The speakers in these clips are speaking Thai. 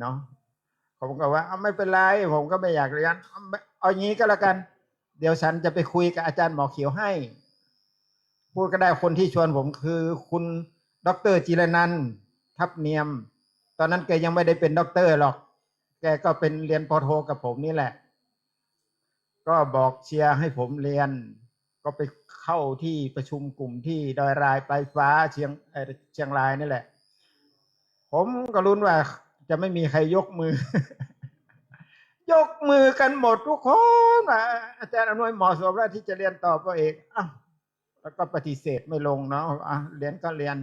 เนาะผมก็ว่าไม่เป็นไรผมก็ไม่อยากเรียนเอาอย่างนี้ก็แล้วกัน เดี๋ยวฉันจะไปคุยกับอาจารย์หมอเขียวให้ พูดก็ได้คนที่ชวนผมคือคุณดอกเตอรจิรนันท์ทับเนียม ตอนนั้นแกยังไม่ได้เป็นด็อกเตอร์หรอก แกก็เป็นเรียนปอโทกับผมนี่แหละ ก็บอกเชียร์ให้ผมเรียน ก็ไปเข้าที่ประชุมกลุ่มที่ดอยรายปลายฟ้าเชียงเอ่อเชียงรายนี่แหละ ผมก็รุ้นว่า จะไม่มีใครยกมือ ยกมือกันหมดทุกคนอาจารย์อำนวยเหมาะสมแล้วที่จะเรียนต่อปอเอกอ้าวแล้วก็ปฏิเสธไม่ลงเนาะอะเรียนก็เรียน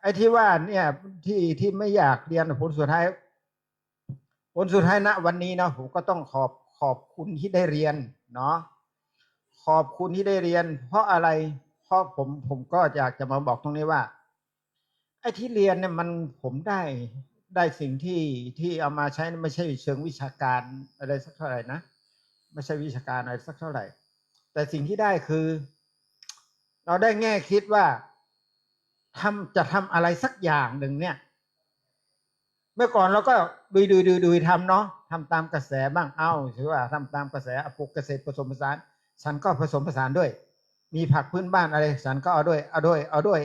ไอ้ที่ว่าเนี่ยที่ที่ไม่อยากเรียนผลสุดท้าย ผลสุดท้ายณวันนี้เนาะผมก็ต้องขอบขอบคุณที่ได้เรียนเนาะขอบคุณที่ได้เรียน เพราะอะไร เพราะผมผมก็อยากจะมาบอกตรงนี้ว่า ไอ้ที่เรียนเนี่ยมันผมได้ได้สิ่งที่ที่เอามาใช้ไม่ใช่เชิงวิชาการอะไรสักเท่าไหร่นะไม่ใช่วิชาการอะไรสักเท่าไหร่ แต่สิ่งที่ได้คือ เราได้แง่คิดว่าทำจะทำอะไรสักอย่างหนึ่งเนี่ย เมื่อก่อนเราก็ดุยดุยดุยดุยทำเนาะทำตามกระแสบ้างเอ้าถือว่าทำตามกระแสอปลูกเกษตรผสมผสานฉันก็ผสมผสานด้วย มีผักพื้นบ้านอะไรฉันก็เอาด้วยเอาด้วย เอาด้วย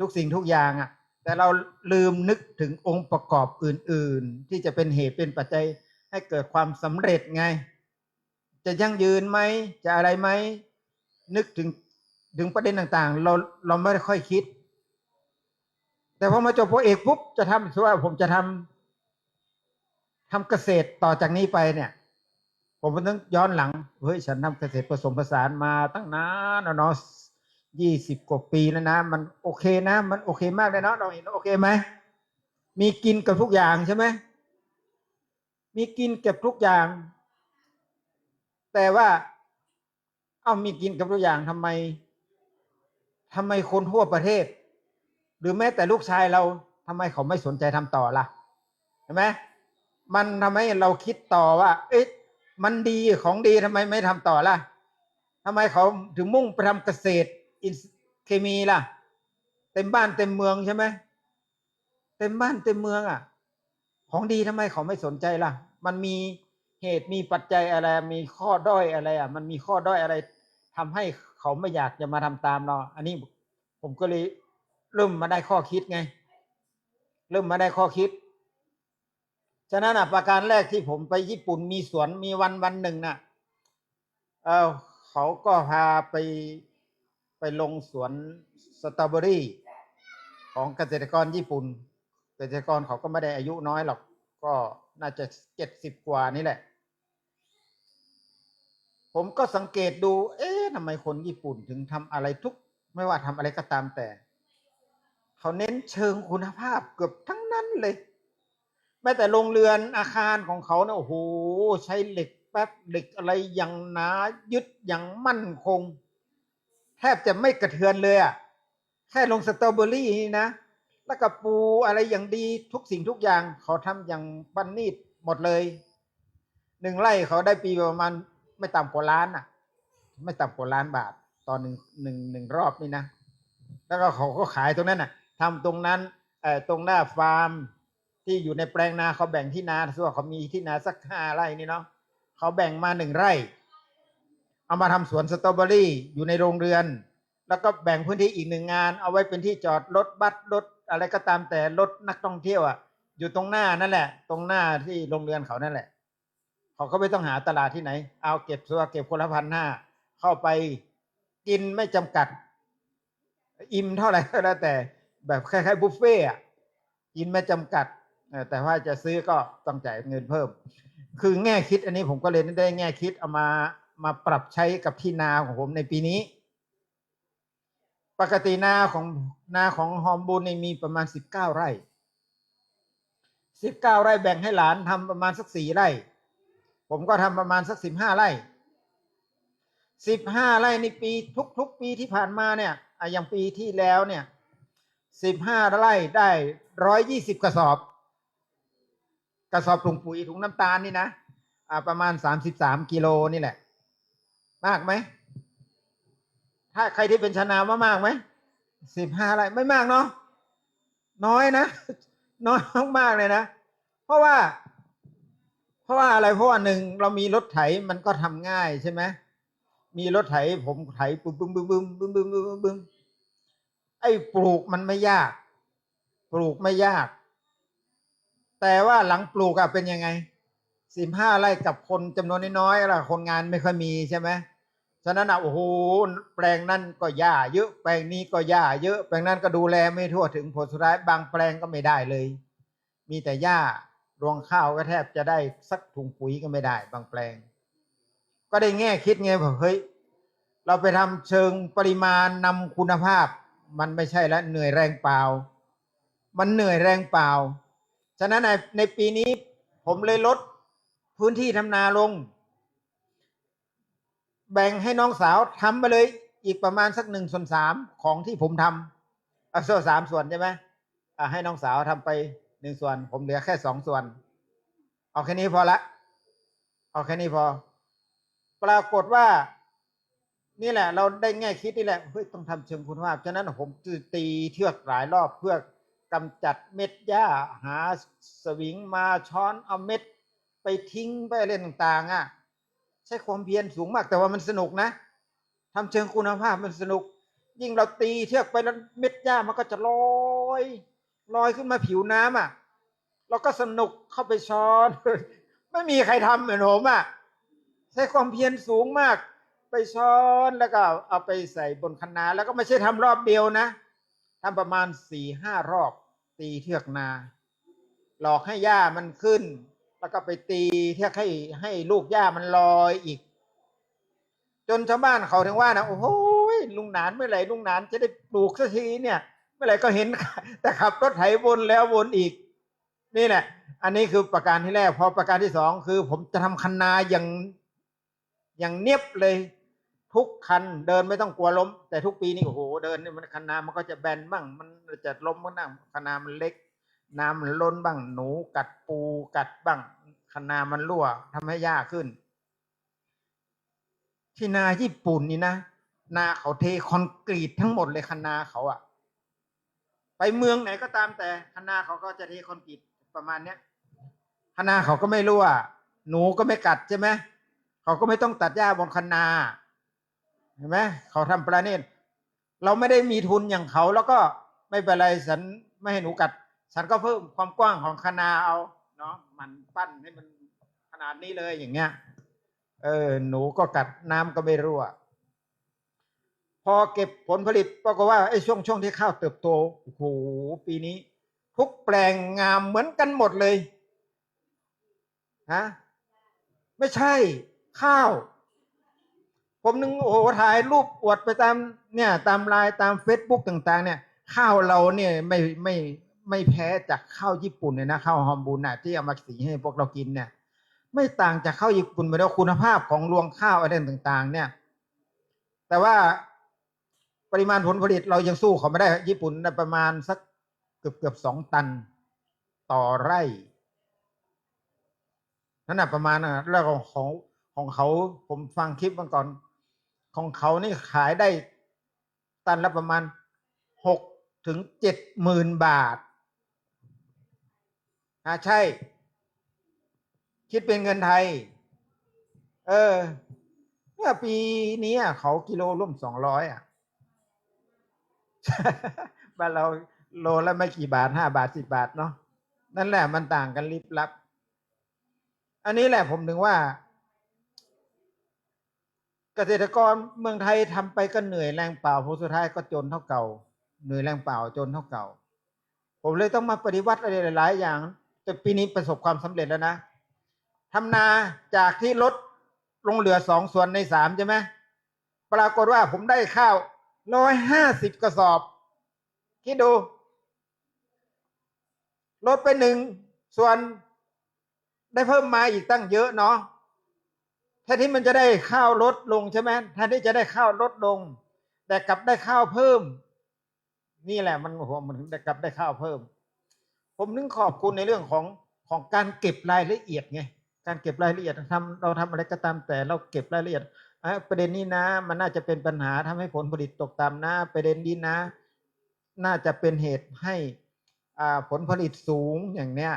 ทุกสิ่งทุกอย่างอะ่ะ แต่เราลืมนึกถึงองค์ประกอบอื่น ๆ ที่จะเป็นเหตุเป็นปัจจัยให้เกิดความสำเร็จไง จะยั่งยืนไหมจะอะไรไหมนึกถึงถึงประเด็นต่างๆ เราเราไม่ค่อยคิด แต่พอมาจบโปรเอกปุ๊บจะทำสิว่าผมจะทำทำเกษตรต่อจากนี้ไปเนี่ย ผมก็ต้องย้อนหลังเฮ้ยฉันทำเกษตรผสมผสานมาตั้งนานเนาะ ยี่สิบกว่าปีแล้วนะ มันโอเคนะ มันโอเคมากเลยเนาะเราเห็นโอเคไหมมีกินกับทุกอย่างใช่ไหมมีกินเก็บทุกอย่าง แต่ว่า เอามีกินกับทุกอย่างทำไมทำไมคนทั่วประเทศ หรือแม้แต่ลูกชายเราทำไมเขาไม่สนใจทำต่อล่ะเห็นไหมมันทำให้เราคิดต่อว่า เอ๊ะมันดีของดีทำไมไม่ทำต่อล่ะทำไมเขาถึงมุ่งไปทำเกษตร อินเคมีล่ะ เต็มบ้านเต็มเมืองใช่ไหมเต็มบ้านเต็มเมืองอะ ของดีทำไมเขาไม่สนใจล่ะ มันมีเหตุมีปัจจัยอะไร มีข้อด้อยอะไรอะ มันมีข้อด้อยอะไรทำให้เขาไม่อยากจะมาทำตามเรา อันนี้ผมก็เลยเริ่มมาได้ข้อคิดไง เริ่มมาได้ข้อคิด ฉะนั้นอะประการแรกที่ผมไปญี่ปุ่นมีสวนมีวันวันหนึ่งน่ะ เออเขาก็พาไป ไปลงสวนสตรอเบอรี่ของเกษตรกรญี่ปุ่น เกษตรกรเขาก็ไม่ได้อายุน้อยหรอก ก็น่าจะเจ็ดสิบกว่านี่แหละ ผมก็สังเกตดู เอ๊ะทำไมคนญี่ปุ่นถึงทำอะไรทุก ไม่ว่าทำอะไรก็ตามแต่ เขาเน้นเชิงคุณภาพเกือบทั้งนั้นเลย แม้แต่โรงเรือนอาคารของเขาเนี่ยโอ้โห ใช้เหล็กแป๊บเหล็กอะไรอย่างหนา ยึดอย่างมั่นคง แทบจะไม่กระเทือนเลยอะแค่ลงสตรอเบอรี่นี่นะ แล้วก็ปูอะไรอย่างดีทุกสิ่งทุกอย่างเขาทำอย่างบันนีดหมดเลย หนึ่งไร่เขาได้ปีประมาณไม่ต่ำกว่าล้านอะ ไม่ต่ำกว่าล้านบาทตอนหนึ่งหนึ่งหนึ่งรอบนี่นะ แล้วก็เขาก็ขายตรงนั้นน่ะทำตรงนั้นเอ่อตรงหน้าฟาร์ม ที่อยู่ในแปลงนาเขาแบ่งที่นาส่วนเขามีที่นาสักห้าไร่นี่เนาะเขาแบ่งมาหนึ่งไร่ เอามาทำสวนสตรอเบอรี่อยู่ในโรงเรือน แล้วก็แบ่งพื้นที่อีกหนึ่งงาน เอาไว้เป็นที่จอดรถบัสรถอะไรก็ตามแต่รถนักท่องเที่ยวอะอยู่ตรงหน้านั่นแหละ ตรงหน้าที่โรงเรือนเขานั่นแหละ เขาก็ไม่ต้องหาตลาดที่ไหน เอาเก็บตัวเก็บคนละพันห้าเข้าไปกินไม่จำกัด อิ่มเท่าไหร่ก็แล้วแต่แบบคล้ายๆบุฟเฟ่ต์อะกินไม่จำกัดแต่ว่าจะซื้อก็ต้องจ่ายเงินเพิ่ม คือแง่คิดอันนี้ผมก็เลยได้แง่คิดเอามา มาปรับใช้กับที่นาของผมในปีนี้ ปกตินาของนาของหอมบุญในมีประมาณสิบเก้าไร่สิบเก้าไร่แบ่งให้หลานทำประมาณสักสี่ไร่ ผมก็ทำประมาณสักสิบห้าไร่สิบห้าไร่ในปีทุกๆปีที่ผ่านมาเนี่ยอย่างปีที่แล้วเนี่ยสิบห้าไร่ได้ร้อยยี่สิบกระสอบ กระสอบถุงปุ๋ยถุงน้ำตาลนี่นะประมาณสามสิบสามกิโลนี่แหละ มากไหม ถ้าใครที่เป็นชนาว่ามากไหมสิบห้าไร่ไม่มากเนาะน้อยนะ น้อยมากๆเลยนะ เพราะว่า เพราะว่าอะไรเพราะว่าหนึ่งเรามีรถไถมันก็ทำง่ายใช่ไหมมีรถไถผมไถบึ้มบึ้มบึ้มบึ้มบึ้มบึ้มบึ้มบึ้มไอ้ปลูกมันไม่ยาก ปลูกไม่ยาก แต่ว่าหลังปลูกอะเป็นยังไงสิบห้าไร่กับคนจำนวนน้อยๆล่ะคนงานไม่ค่อยมีใช่ไหม ฉะนั้นอะโอ้โหแปลงนั้นก็หญ้าเยอะแปลงนี้ก็หญ้าเยอะ แปลงนั้นก็ดูแลไม่ทั่วถึงผลสุดท้ายบางแปลงก็ไม่ได้เลย มีแต่หญ้ารวงข้าวก็แทบจะได้สักถุงปุ๋ยก็ไม่ได้ บางแปลง ก็ได้แง่คิดไงแบบเฮ้ยเราไปทำเชิงปริมาณนำคุณภาพ มันไม่ใช่แล้วเหนื่อยแรงเปล่า มันเหนื่อยแรงเปล่า ฉะนั้นในในปีนี้ผมเลยลดพื้นที่ทำนาลง แบ่งให้น้องสาวทำไปเลยอีกประมาณสักหนึ่งส่วนสามของที่ผมทำเอาส่วนสามส่วนใช่ไหมอ่าให้น้องสาวทำไปหนึ่งส่วน ผมเหลือแค่สองส่วน เอาแค่นี้พอละ เอาแค่นี้พอ ปรากฏว่า นี่แหละ เราได้แง่คิดนี่แหละเฮ้ยต้องทำเชิงคุณภาพฉะนั้นผมจะตีเทือกหลายรอบเพื่อกำจัดเม็ดหญ้าหาสวิงมาช้อนเอาเม็ดไปทิ้งไปอะไรต่างๆอะ ใช้ความเพียรสูงมากแต่ว่ามันสนุกนะทำเชิงคุณภาพมันสนุก ยิ่งเราตีเทือกไปแล้วเม็ดหญ้ามันก็จะลอยลอยขึ้นมาผิวน้ำอะ เราก็สนุกเข้าไปช้อน ไม่มีใครทำเหมือนผมอะใช้ความเพียรสูงมาก ไปช้อนแล้วก็เอาไปใส่บนคะนาแล้วก็ไม่ใช่ทำรอบเดียวนะทำประมาณสี่ห้ารอบ ตีเทือกนา หลอกให้หญ้ามันขึ้น แล้วก็ไปตีเทือกให้ให้ลูกหญ้ามันลอยอีก จนชาวบ้านเขาถึงว่านะโอ้โหลุงหนานเมื่อไหร่ลุงหนานจะได้ปลูกสักทีเนี่ย เมื่อไหร่ก็เห็น แต่ขับรถไถวนแล้ววนอีก นี่แหละ อันนี้คือประการที่แรก พอประการที่สองคือ ผมจะทำคันนาอย่างอย่างเนียบเลย ทุกคันเดินไม่ต้องกลัวล้ม แต่ทุกปีนี่โอ้โหเดินมันคันนามันก็จะแบนบ้างมันจะล้มบ้างนะคันนามันเล็ก น้ำมันล้นบ้างหนูกัดปูกัดบ้างคันนามันรั่วทำให้ยากขึ้น ที่นาญี่ปุ่นนี่นะนาเขาเทคอนกรีตทั้งหมดเลยคันนาเขาอะไปเมืองไหนก็ตามแต่คันนาเขาก็จะเทคอนกรีตประมาณเนี้ยคันนาเขาก็ไม่รั่วหนูก็ไม่กัดใช่ไหมเขาก็ไม่ต้องตัดหญ้าบนคันนาเห็นไหมเขาทำประณีตเราไม่ได้มีทุนอย่างเขาแล้วก็ไม่เป็นไรฉันไม่ให้หนูกัด ฉันก็เพิ่มความกว้างของคณาเอาเนาะมันปั้นให้มันขนาดนี้เลยอย่างเงี้ย เออ หนูก็กัดน้ำก็ไม่รั่ว พอเก็บผลผลิตปรากฏว่าไอ้ช่วงช่วงที่ข้าวเติบโตโอ้โหปีนี้ ทุกแปลงงามเหมือนกันหมดเลยฮะไม่ใช่ ข้าว ผมนึงโอ้โหถ่ายรูปอวดไปตามเนี่ย ตามไลน์ตามเฟซบุ๊กต่าง ๆ เนี่ย ข้าวเราเนี่ยไม่ไม่ ไม่แพ้จากข้าวญี่ปุ่นเลยนะข้าวฮอมบูนน่ะที่เอามาสีให้พวกเรากินเนี่ย ไม่ต่างจากข้าวญี่ปุ่นไปแล้วคุณภาพของรวงข้าวอะไรต่างๆ เนี่ย แต่ว่าปริมาณผลผลิตเรายังสู้เขาไม่ได้ ญี่ปุ่นประมาณสักเกือบเกือบสองตันต่อไร่นั่นน่ะประมาณน่ะแล้วของของของเขาผมฟังคลิปมาก่อน ของเขานี่ขายได้ตันละประมาณหกถึงเจ็ดหมื่นบาท อ่าใช่ คิดเป็นเงินไทย เออเนี่ยปีนี้เขากิโลร่วมสองร้อยอะบ้านเราโลละไม่กี่บาทห้าบาทสิบบาทเนาะนั่นแหละมันต่างกันลิบลับ อันนี้แหละผมถึงว่า เกษตรกรเมืองไทยทำไปก็เหนื่อยแรงเปล่าผลสุดท้ายก็จนเท่าเก่า เหนื่อยแรงเปล่าจนเท่าเก่า ผมเลยต้องมาปฏิวัติอะไรหลาย ๆ อย่าง แต่ปีนี้ประสบความสำเร็จแล้วนะทำนาจากที่ลดลงเหลือสองส่วนในสามใช่ไหมปรากฏว่าผมได้ข้าวร้อยห้าสิบกระสอบ คิดดู ลดไปหนึ่งส่วนได้เพิ่มมาอีกตั้งเยอะเนาะแทนที่มันจะได้ข้าวลดลงใช่ไหมแทนที่จะได้ข้าวลดลง แต่กลับได้ข้าวเพิ่ม นี่แหละมันโอ้โหมันกลับได้ข้าวเพิ่ม ผมนึกขอบคุณในเรื่องของของการเก็บรายละเอียดไงการเก็บรายละเอียดทำเราทำอะไรก็ตามแต่เราเก็บรายละเอียดอประเด็นนี้นะ มันน่าจะเป็นปัญหาทำให้ผลผลิตตกต่ำนะประเด็นนี้นะ น่าจะเป็นเหตุให้อ่าผลผลิตสูงอย่างเนี้ย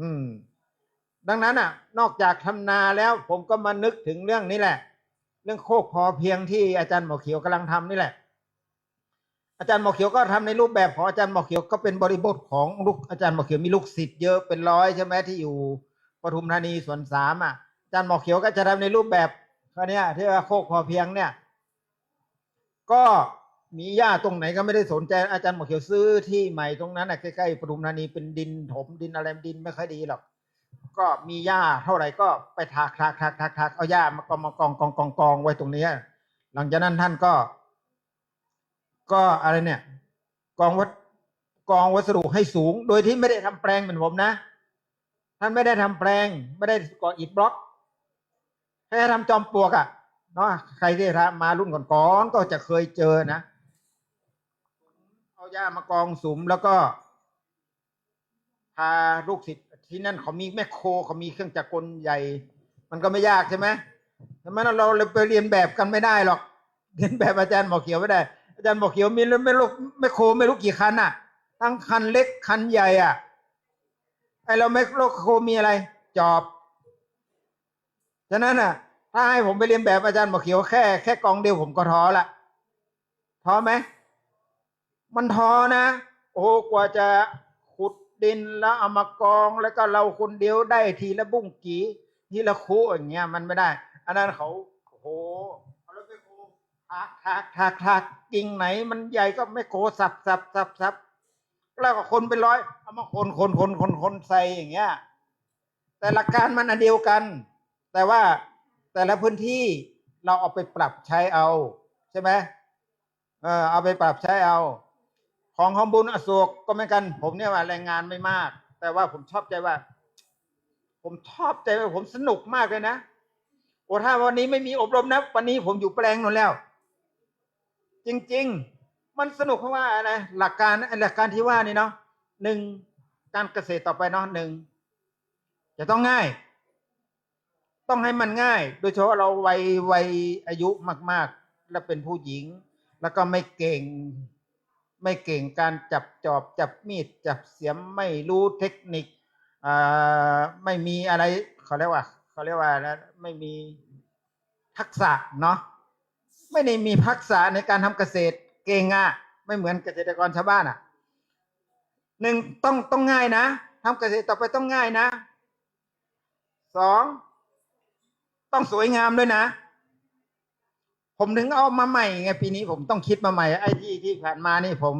อืม ดังนั้นอะ นอกจากทำนาแล้วผมก็มานึกถึงเรื่องนี้แหละ เรื่องโคกพอเพียงที่อาจารย์หมอเขียวกำลังทำนี่แหละ อาจารย์หมอเขียวก็ทำในรูปแบบของอาจารย์หมอเขียวก็เป็นบริบทของลูกอาจารย์หมอเขียวมีลูกศิษย์เยอะเป็นร้อยใช่ไหมที่อยู่ปทุมธานีสวนสามอะอาจารย์หมอเขียวก็จะทำในรูปแบบเขาเนี้ยที่ว่าโคกพอเพียงเนี่ย ก็มีหญ้าตรงไหนก็ไม่ได้สนใจอาจารย์หมอเขียวซื้อที่ใหม่ตรงนั้นอะใกล้ๆปทุมธานีเป็นดินถมดินอะไรดินไม่ค่อยดีหรอกก็มีหญ้าเท่าไหร่ก็ไปถากถากถากถากถากเอาหญ้ามากองมากองกองกองกองไว้ตรงนี้ หลังจากนั้นท่านก็ ก็อะไรเนี่ยกองวัดกองวัสดุให้สูง โดยที่ไม่ได้ทำแปลงเหมือนผมนะ ท่านไม่ได้ทำแปลง ไม่ได้ก่ออิฐบล็อกแค่ทำจอมปลวกอะ่ะเนาะใครที่ทำมารุ่นก่อนๆก็จะเคยเจอนะเอาหญ้ามากองสุมแล้วก็พาลูกศิษย์ที่นั่นเขามีแมคโครเขามีเครื่องจักรกลใหญ่ มันก็ไม่ยากใช่ไหมทำไมเราเลยไปเรียนแบบกันไม่ได้หรอกเรียนแบบอาจารย์หมอเขียวไม่ได้ อาจารย์หมอเขียวมีแล้วไม่รู้แมคโคไม่รู้กี่คันอะ ทั้งคันเล็กคันใหญ่อะไอเราแมคโคมีอะไร จอบฉะนั้นอะ ถ้าให้ผมไปเรียนแบบอาจารย์หมอเขียวแค่แค่กองเดียวผมก็ท้อละท้อไหมมันท้อนะ โอ้กว่าจะขุดดินแล้วเอามากองแล้วก็เราคนเดียวได้ทีละบุ้งกี่ทีละคูอย่างเงี้ยมันไม่ได้ อันนั้นเขาโอ้โห ถากถากถากถากกิ่งไหน มันใหญ่ก็ไม่โคสับสับสับสับแล้วก็คนเป็นร้อยเอามาคนคนคนคนคนใส่อย่างเงี้ย แต่หลักการมันอันเดียวกัน แต่ว่าแต่ละพื้นที่เราเอาไปปรับใช้เอาใช่ไหมเออเอาไปปรับใช้เอา ของของบุญอโศกก็เหมือนกัน ผมเนี่ยว่าแรงงานไม่มาก แต่ว่าผมชอบใจว่า ผมชอบใจว่าผมสนุกมากเลยนะโอ้ถ้าวันนี้ไม่มีอบรมนะวันนี้ผมอยู่แปลงนู่นแล้ว จริง ๆ มันสนุกเพราะว่าอะไรหลักการหลักการที่ว่านี่เนาะหนึ่งการเกษตรต่อไปเนาะหนึ่งจะต้องง่าย ต้องให้มันง่าย โดยเฉพาะเราวัยวัยอายุมาก ๆ และเป็นผู้หญิง แล้วก็ไม่เก่ง ไม่เก่งการจับจอบจับมีดจับเสียมไม่รู้เทคนิคไม่มีอะไรเขาเรียกว่าเขาเรียกว่าอะไรไม่มีทักษะเนาะ ไม่ได้มีทักษะในการทำเกษตรเก่งอะไม่เหมือนเกษตรกรชาวบ้านอะหนึ่งต้องต้องง่ายนะทำเกษตรต่อไปต้องง่ายนะสองต้องสวยงามด้วยนะ ผมถึงเอามาใหม่ไงปีนี้ผมต้องคิดมาใหม่ไอ้ที่ที่ผ่านมานี่ผม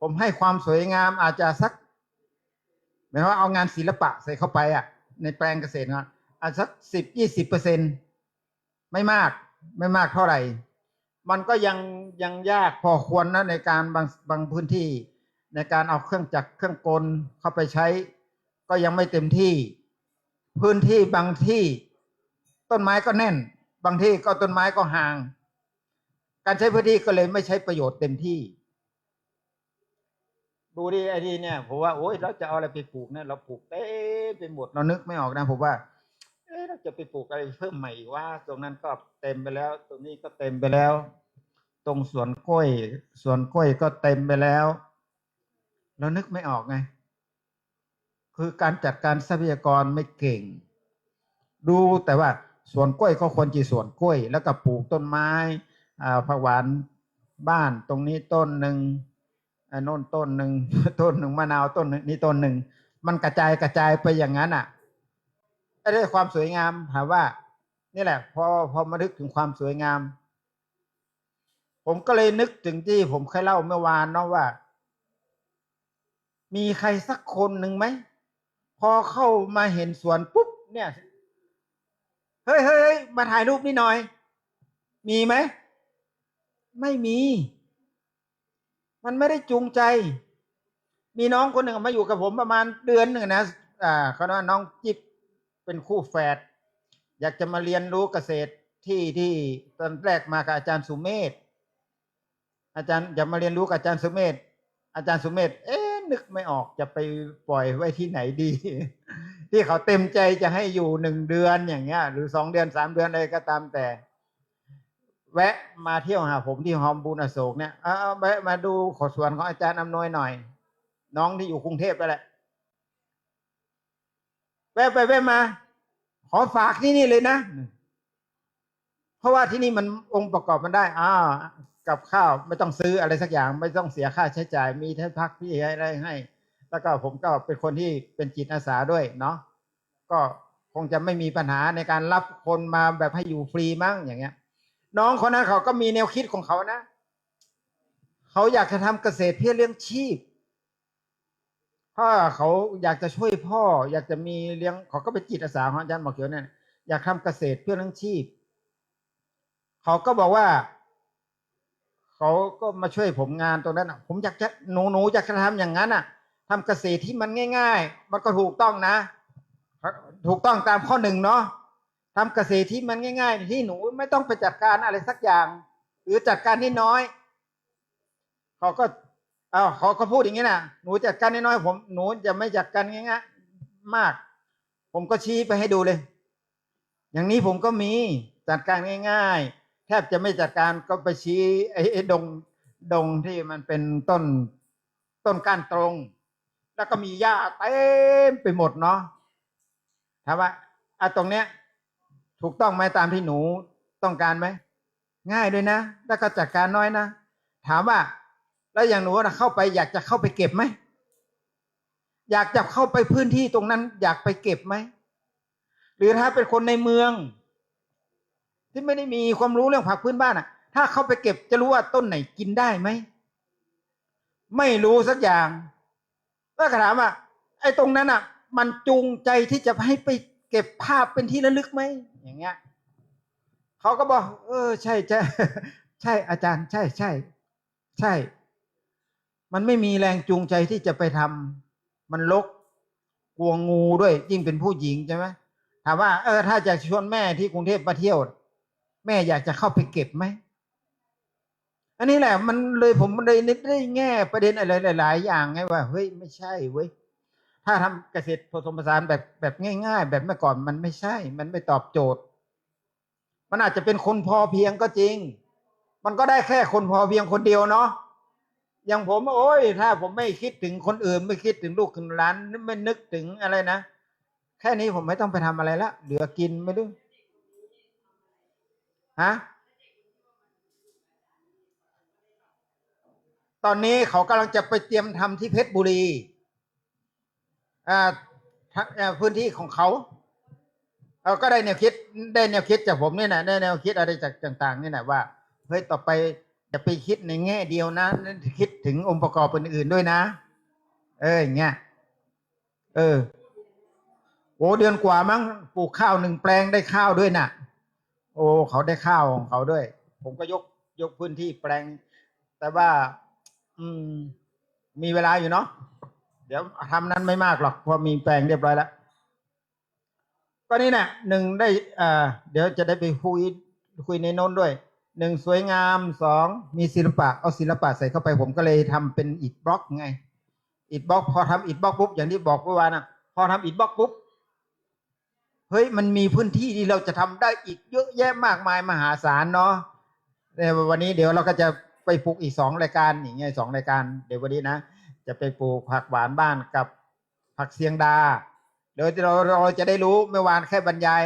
ผมให้ความสวยงามอาจจะสักหมายว่าเอางานศิลปะใส่เข้าไปอะ ในแปลงเกษตรนะอาจสักสิบยี่สิบเปอร์เซ็นไม่มากไม่มากเท่าไหร่ มันก็ยังยังยากพอควรนะในการบางบางพื้นที่ ในการเอาเครื่องจักรเครื่องกลเข้าไปใช้ ก็ยังไม่เต็มที่ พื้นที่บางที่ต้นไม้ก็แน่น บางที่ก็ต้นไม้ก็ห่าง การใช้พื้นที่ก็เลยไม่ใช้ประโยชน์เต็มที่ ดูดิไอ้ที่เนี่ยผมว่าโอ้ยเราจะเอาอะไรไปปลูกเนี่ยเราปลูกเต้ไปหมดเรานึกไม่ออกนะผมว่า จะไปปลูกอะไรเพิ่มใหม่ว่าตรงนั้นก็เต็มไปแล้ว ตรงนี้ก็เต็มไปแล้ว ตรงสวนกล้วยสวนกล้วยก็เต็มไปแล้ว เรานึกไม่ออกไง คือการจัดการทรัพยากรไม่เก่ง ดูแต่ว่าสวนกล้วยก็ควรจีสวนกล้วย แล้วก็ปลูกต้นไม้อ่าผักหวานบ้านตรงนี้ต้นหนึ่งโน้นต้นหนึ่งต้นหนึ่งมะนาวต้นหนึ่งนี่ต้นหนึ่งมันกระจายกระจายไปอย่างนั้นอะ ไอ้ได้ความสวยงามถามว่า นี่แหละ พอพอมานึกถึงความสวยงาม ผมก็เลยนึกถึงที่ผมเคยเล่าเมื่อวานเนาะว่า มีใครสักคนหนึ่งไหม พอเข้ามาเห็นสวนปุ๊บเนี่ยเฮ้ยเฮ้ยเฮ้ยมาถ่ายรูปนี่หน่อย มีไหม ไม่มี มันไม่ได้จูงใจ มีน้องคนหนึ่งมาอยู่กับผมประมาณเดือนหนึ่งนะอ่าเขาว่าน้องจิ๊บ เป็นคู่แฝดอยากจะมาเรียนรู้เกษตรที่ที่ตอนแรกมากับอาจารย์สุเมธอาจารย์อยากมาเรียนรู้กับอาจารย์สุเมธอาจารย์สุเมธเอ๊ะนึกไม่ออกจะไปปล่อยไว้ที่ไหนดี ที่เขาเต็มใจจะให้อยู่หนึ่งเดือนอย่างเงี้ย หรือสองเดือนสามเดือนอะไรก็ตามแต่ แวะมาเที่ยวหาผมที่หอมบุญอโศกเนี่ยเอาแวะมาดูขอสวนของอาจารย์อำนวยหน่อย น้องที่อยู่กรุงเทพไปแหละ แวะไปแวะมา ขอฝากที่นี่เลยนะ เพราะว่าที่นี่มันองค์ประกอบมันได้อ้าวกับข้าวไม่ต้องซื้ออะไรสักอย่าง ไม่ต้องเสียค่าใช้จ่าย มีที่พักที่ให้อะไรให้ แล้วก็ผมก็เป็นคนที่เป็นจิตอาสาด้วยเนาะก็คงจะไม่มีปัญหาในการรับคนมาแบบให้อยู่ฟรีมั้งอย่างเงี้ย น้องคนนั้นเขาก็มีแนวคิดของเขานะ เขาอยากจะทำเกษตรเพื่อเลี้ยงชีพ เพราเขาอยากจะช่วยพ่อ อยากจะมีเลี้ยงเขาก็เป็นจิตอาสาของอาจารย์หมอเขียวเนี่ยอยากทำเกษตรเพื่อเลี้ยงชีพ เขาก็บอกว่า เขาก็มาช่วยผมงานตรงนั้นอะ ผมอยากจะหนูหนูอยากจะทำอย่างนั้นอะทำเกษตรที่มันง่าย ๆ มันก็ถูกต้องนะ ถูกต้องตามข้อหนึ่งเนาะทำเกษตรที่มันง่าย ๆ ที่หนูไม่ต้องไปจัดการอะไรสักอย่าง หรือจัดการนิดน้อย เขาก็ เอาเขาก็พูดอย่างนี้นะหนูจัดการน้อยๆผมหนูจะไม่จัดการง่ายๆมาก ผมก็ชี้ไปให้ดูเลย อย่างนี้ผมก็มีจัดการง่าย ๆ แทบจะไม่จัดการก็ไปชี้ไอ้ไอ้ดงดงที่มันเป็นต้นต้นก้านตรง แล้วก็มีหญ้าเต็มไปหมดเนาะถามว่าอะตรงเนี้ย ถูกต้องไหมตามที่หนูต้องการไหมง่ายด้วยนะ แล้วก็จัดการน้อยนะถามว่า แล้วอย่างหนูนะเข้าไปอยากจะเข้าไปเก็บไหมอยากจะเข้าไปพื้นที่ตรงนั้น อยากไปเก็บไหมหรือถ้าเป็นคนในเมือง ที่ไม่ได้มีความรู้เรื่องผักพื้นบ้านอะ ถ้าเข้าไปเก็บจะรู้ว่าต้นไหนกินได้ไหมไม่รู้สักอย่างก็ถามว่าไอ้ตรงนั้นอะ มันจูงใจที่จะให้ไปเก็บภาพเป็นที่ระลึกไหมอย่างเงี้ยเขาก็บอก เออ ใช่ใช่ใช่อาจารย์ ใช่ใช่ใช่ มันไม่มีแรงจูงใจที่จะไปทำมันลกกลัวงูด้วย ยิ่งเป็นผู้หญิงใช่ไหมถามว่าเออถ้าจะชวนแม่ที่กรุงเทพมาเที่ยว แม่อยากจะเข้าไปเก็บไหมอันนี้แหละมันเลยผมเลยนึกได้แง่ประเด็นอะไรหลาย ๆ อย่างไงว่าเฮ้ยไม่ใช่เว้ยถ้าทำเกษตรผสมผสานแบบแบบง่าย ๆ แบบเมื่อก่อนมันไม่ใช่ มันไม่ตอบโจทย์ มันอาจจะเป็นคนพอเพียงก็จริง มันก็ได้แค่คนพอเพียงคนเดียวเนาะ อย่างผมโอ้ย ถ้าผมไม่คิดถึงคนอื่น ไม่คิดถึงลูกถึงหลานไม่นึกถึงอะไรนะแค่นี้ผมไม่ต้องไปทำอะไรละเหลือกินไม่รู้ฮะตอนนี้เขากำลังจะไปเตรียมทำที่เพชรบุรีอ่าทางอ่าพื้นที่ของเขาเราก็ได้แนวคิดได้แนวคิดจากผมนี่นะได้แนวคิดอะไรจากต่าง ๆ นี่นะว่าเฮ้ยต่อไป จะไปคิดในแง่เดียวนะคิดถึงองค์ประกอบอื่นๆด้วยนะ เอออย่างเงี้ยเออโอ้เดือนกว่ามั้งปลูกข้าวหนึ่งแปลงได้ข้าวด้วยน่ะ โอ้เขาได้ข้าวของเขาด้วย ผมก็ยกยกพื้นที่แปลง แต่ว่า อืม มีเวลาอยู่เนาะเดี๋ยวทำนั้นไม่มากหรอกเพราะมีแปลงเรียบร้อยแล้วก็นี่นะหนึ่งได้อ่าเดี๋ยวจะได้ไปคุยคุยในโน้นด้วย หนึ่งสวยงามสองมีศิลปะเอาศิลปะใส่เข้าไปผมก็เลยทำเป็นอิฐบล็อกไงอิฐบล็อกพอทำอิฐบล็อกปุ๊บอย่างที่บอกเมื่อวานนะพอทำอิฐบล็อกปุ๊บเฮ้ยมันมีพื้นที่ที่เราจะทำได้อีกเยอะแยะมากมายมหาศาลเนาะในวันนี้เดี๋ยวเราก็จะไปปลูกอีกสองรายการอย่างเงี้ยสองรายการ เดี๋ยววันนี้นะ จะไปปลูกผักหวานบ้านกับผักเสียงดา เดี๋ยวเราเราจะได้รู้เมื่อวานแค่บรรยาย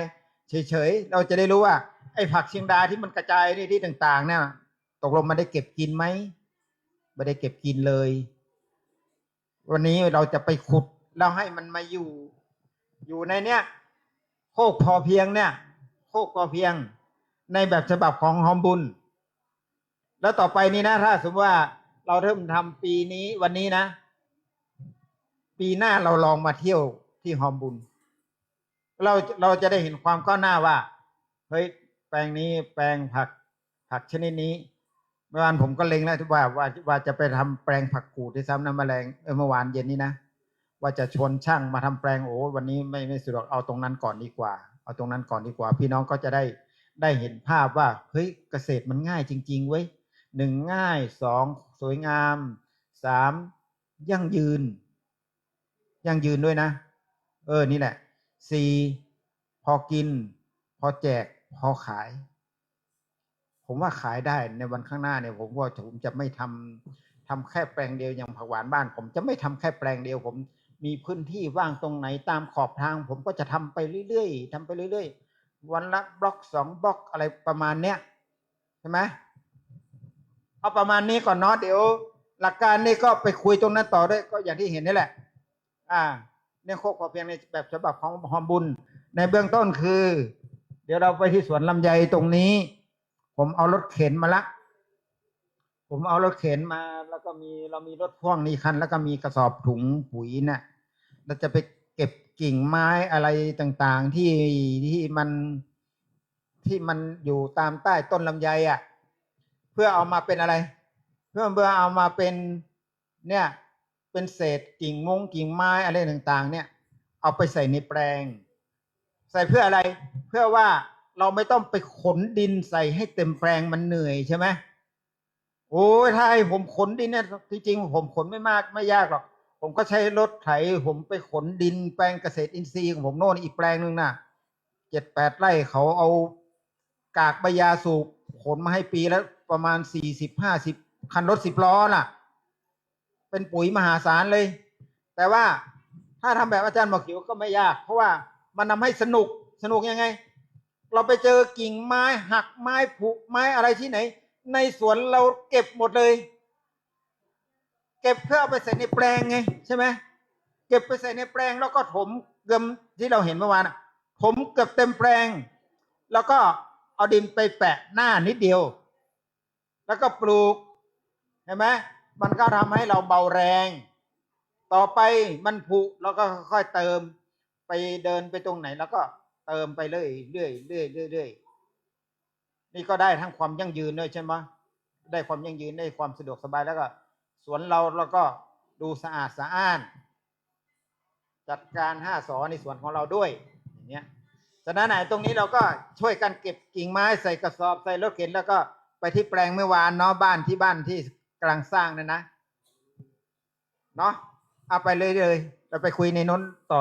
เฉยๆเราจะได้รู้ว่า อ้ผักเชียงดาที่มันกระจายในที่ต่างๆเนี่ยตกลงมันได้เก็บกินไหมไม่ได้เก็บกินเลย วันนี้เราจะไปขุดแล้วให้มันมาอยู่ อยู่ในเนี้ยโคกพอเพียงเนี่ย โคกพอเพียง ในแบบฉบับของหอมบุญ แล้วต่อไปนี้นะ ถ้าสมมติว่าเราเริ่มทำปีนี้วันนี้นะ ปีหน้าเราลองมาเที่ยวที่หอมบุญ เราเราจะได้เห็นความก้าวหน้าว่าเฮ้ย แปลงนี้แปลงผักผักชนิดนี้ เมื่อวานผมก็เล็งแล้วที่ว่าว่าว่าจะไปทำแปลงผักกูดที่ซ้ำน้ำแมลงเออเมื่อวานเย็นนี้นะว่าจะชวนช่างมาทำแปลงโอ้วันนี้ไม่ไม่สะดวกเอาตรงนั้นก่อนดีกว่า เอาตรงนั้นก่อนดีกว่า พี่น้องก็จะได้ได้เห็นภาพว่าเฮ้ยเกษตรมันง่ายจริง ๆ เว้ยหนึ่งง่ายสองสวยงามสามยั่งยืน ยั่งยืนด้วยนะ เออนี่แหละสี่พอกิน พอแจก พอขาย ผมว่าขายได้ในวันข้างหน้าเนี่ย ผมว่าผมจะไม่ทำทำแค่แปลงเดียวอย่างผักหวานบ้าน ผมจะไม่ทำแค่แปลงเดียว ผมมีพื้นที่ว่างตรงไหนตามขอบทาง ผมก็จะทำไปเรื่อยๆทำไปเรื่อยๆ วันละบล็อกสองบล็อกอะไรประมาณเนี้ยใช่ไหมเอาประมาณนี้ก่อนเนาะเดี๋ยว หลักการนี่ก็ไปคุยตรงนั้นต่อด้วยก็อย่างที่เห็นนี่แหละ อ่าเนี่ยโคกพอเพียงในแบบฉบับของหอมบุญ ในเบื้องต้นคือ ดี๋ยวเราไปที่สวนลำไยตรงนี้ ผมเอารถเข็นมาละ ผมเอารถเข็นมา แล้วก็มีเรามีรถพ่วงนี่คัน แล้วก็มีกระสอบถุงปุ๋ยน่ะเราจะไปเก็บกิ่งไม้อะไรต่างๆที่ที่มันที่มันอยู่ตามใต้ต้นลำไยอะ เพื่อเอามาเป็นอะไร เพื่อเพื่อเอามาเป็นเนี่ยเป็นเศษกิ่งมงกิ่งไม้อะไรต่างๆ เนี่ย เอาไปใส่ในแปลง ใส่เพื่ออะไร เพื่อว่าเราไม่ต้องไปขนดินใส่ให้เต็มแปลงมันเหนื่อยใช่ไหมโอ้ยถ้าให้ผมขนดินเนี่ยจริงๆผมขนไม่มากไม่ยากหรอก ผมก็ใช้รถไถ ผมไปขนดินแปลงเกษตรอินทรีย์ของผมโน่นอีกแปลงหนึ่งน่ะเจ็ดแปดไร่เขาเอากากใบยาสูบขนมาให้ปีแล้วประมาณสี่สิบห้าสิบคันรถสิบล้อน่ะ เป็นปุ๋ยมหาศาลเลย แต่ว่าถ้าทำแบบอาจารย์บอกเขียวก็ไม่ยาก เพราะว่ามันทำให้สนุก สนุกยังไง เราไปเจอกิ่งไม้หักไม้ผุไม้อะไรที่ไหน ในสวนเราเก็บหมดเลย เก็บเพื่อเอาไปใส่ในแปลงไง ใช่ไหมเก็บไปใส่ในแปลงแล้วก็ถมเกือมที่เราเห็นเมื่อวานอะถมเกือบเต็มแปลง แล้วก็เอาดินไปแปะหน้านิดเดียว แล้วก็ปลูกเห็นไหมมันก็ทำให้เราเบาแรง ต่อไปมันผุเราก็ค่อยเติม ไปเดินไปตรงไหนแล้วก็ เติมไปเรื่อยเรื่อยเรื่อยเรื่อยนี่ก็ได้ทั้งความยั่งยืนด้วยใช่ไหมได้ความยั่งยืนได้ความสะดวกสบายแล้วก็ สวนเราเราก็ดูสะอาดสะอ้าน จัดการห้าสอในสวนของเราด้วยอย่างเงี้ยฉะนั้นไหนตรงนี้เราก็ช่วยกันเก็บกิ่งไม้ใส่กระสอบใส่รถเข็นแล้วก็ไปที่แปลงเมื่อวานเนาะบ้านที่บ้านที่กำลังสร้างนั่นนะเนาะเอาไปเลยเลยเราไปคุยในน้นต่อ